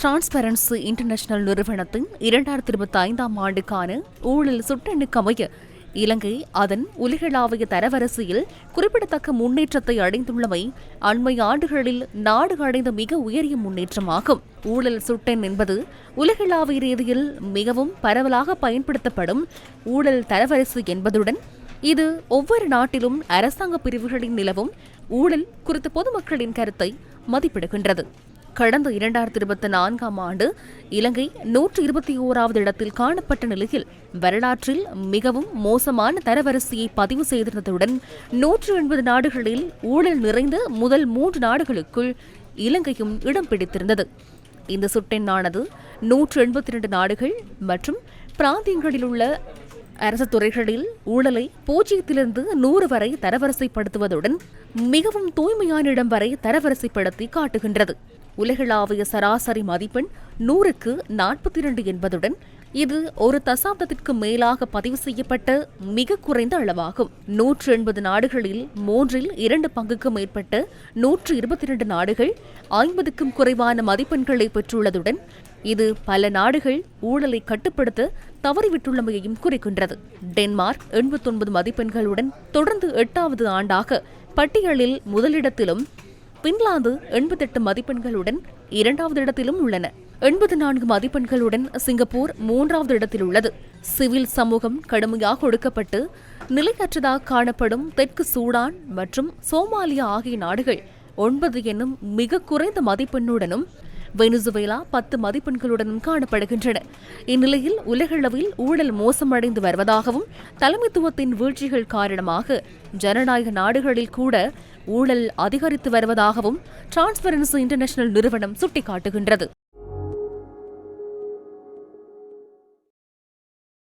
Transparency international நிறுவனத்தின் இரண்டாயிரத்தி இருபத்தி ஐந்தாம் ஆண்டுக்கான ஊழல் சுட்டெண்ணுக்கமைய இலங்கை அதன் உலகளாவிய தரவரிசையில் குறிப்பிடத்தக்க முன்னேற்றத்தை அடைந்துள்ளமை அண்மை ஆண்டுகளில் நாடு அடைந்த மிக உயரிய முன்னேற்றமாகும். ஊழல் சுட்டெண் என்பது உலகளாவிய ரீதியில் மிகவும் பரவலாக பயன்படுத்தப்படும் ஊழல் தரவரிசை என்பதுடன் இது ஒவ்வொரு நாட்டிலும் அரசாங்க பிரிவுகளின் நிலவும் ஊழல் குறித்த பொதுமக்களின் கருத்தை மதிப்பிடுகின்றது. கடந்த இரண்டாயிரத்தி இருபத்தி நான்காம் ஆண்டு இலங்கை நூற்று இருபத்தி ஓராவது இடத்தில் காணப்பட்ட நிலையில் வரலாற்றில் மிகவும் மோசமான தரவரிசையை பதிவு செய்திருந்ததுடன் நூற்று எண்பது நாடுகளில் ஊழல் நிறைந்த முதல் மூன்று நாடுகளுக்குள் இலங்கையும் இடம் பிடித்திருந்தது. இந்த சுட்டெண்ணானது நூற்று எண்பத்தி இரண்டு நாடுகள் மற்றும் பிராந்தியங்களில் உள்ள அரசு துறைகளில் ஊழலை பூஜ்ஜியத்திலிருந்து நூறு வரை தரவரிசைப்படுத்துவதுடன் மிகவும் தூய்மையான இடம் வரை தரவரிசைப்படுத்தி காட்டுகின்றது. உலகளாவிய சராசரி மதிப்பெண் நூறுக்கு நாற்பத்தி இரண்டு என்பதுடன் இது ஒரு தசாப்தத்திற்கு மேலாக பதிவு செய்யப்பட்ட மிக குறைந்த அளவாகும். நூற்று எண்பது நாடுகளில் மூன்றில் இரண்டு பங்குக்கு மேற்பட்ட நூற்று இருபத்தி இரண்டு நாடுகள் ஐம்பதுக்கும் குறைவான மதிப்பெண்களை பெற்றுள்ளதுடன் இது பல நாடுகள் ஊழலை கட்டுப்படுத்த தவறிவிட்டுள்ளமையையும் குறிக்கின்றது. டென்மார்க் எண்பத்தொன்பது மதிப்பெண்களுடன் தொடர்ந்து எட்டாவது ஆண்டாக பட்டியலில் முதலிடத்திலும் பின்லாந்து எண்பத்தெட்டு மதிப்பெண்களுடன் இரண்டாவது இடத்திலும் உள்ளன. எண்பது நான்கு மதிப்பெண்களுடன் சிங்கப்பூர் மூன்றாவது இடத்தில் உள்ளது. சிவில் சமூகம் கடுமையாக ஒடுக்கப்பட்டு நிலையற்றதாக காணப்படும் தெற்கு சூடான் மற்றும் சோமாலியா ஆகிய நாடுகள் ஒன்பது என்னும் மிக குறைந்த மதிப்பெண்ணுடனும் வெனிசுவேலா பத்து மதிப்பெண்களுடன் காணப்படுகின்றன. இந்நிலையில் உலகளவில் ஊழல் மோசமடைந்து வருவதாகவும் தலைமைத்துவத்தின் வீழ்ச்சிகள் காரணமாக ஜனநாயக நாடுகளில் கூட ஊழல் அதிகரித்து வருவதாகவும் டிரான்ஸ்பரன்சி இன்டர்நேஷனல் நிறுவனம் சுட்டிக்காட்டுகின்றது.